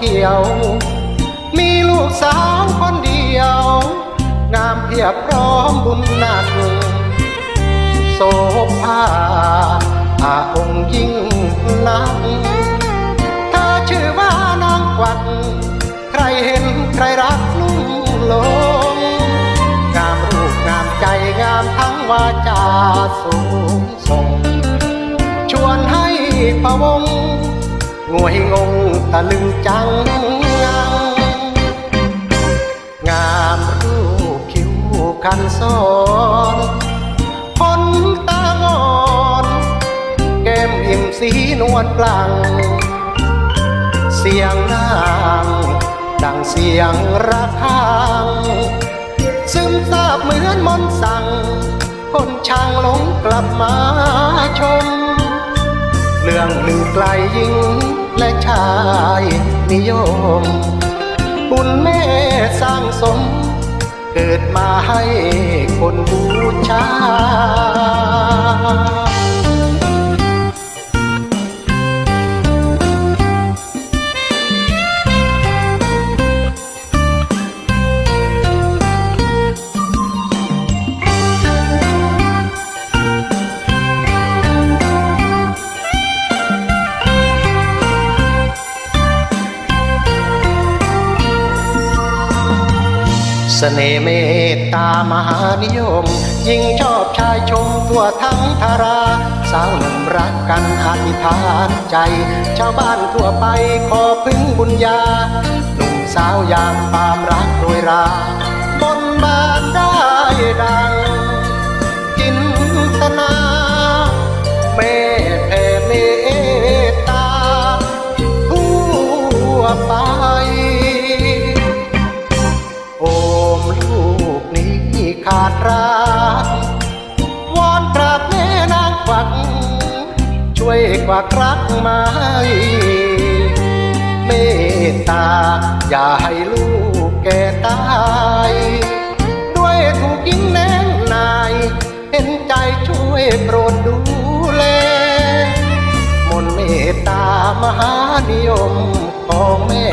ขียว มีลูกสาวคนเดียว งามเพียบพร้อมบุญนักโสภาอาองค์ยิ่งนักเธอชื่อว่าน้องกวัก ใครเห็นใครรักลุ่มหลง งามรูปงามใจงามทั้งวาจาสูงส่ง ชวนให้พะวง งวยงงตะลึงจังงังงามรูปคิ้วคันซ้อนคนตางอนแก้มอิ่มสีนวลปลัง เสียงนางดังเสียงระฆังซึมซาบเหมือนมนสั่ง คนช่างหลงกลับมาชม เรื่องลือไกลยิ่ง นิยม บุญแม่สร้างสม เกิดมาให้คนบูชา สน่ห์เมตตามหานิยม ยิ่งชอบชายชมทั่วทั้งทารา สาวหนุ่มรักกันอธิษฐานใจ ชาวบ้านทั่วไปขอพึ่งบุญญาหนุ่มสาวยามความรักโรยรา วอนกราบแม่นางกวัก ช่วยกวักรักมาให้เมตตา อย่าให้ลูกแก่ตาย ด้วยถูกยิงแนงนาย เห็นใจช่วยโปรดดูแล มนต์เมตตามหานิยมของแม่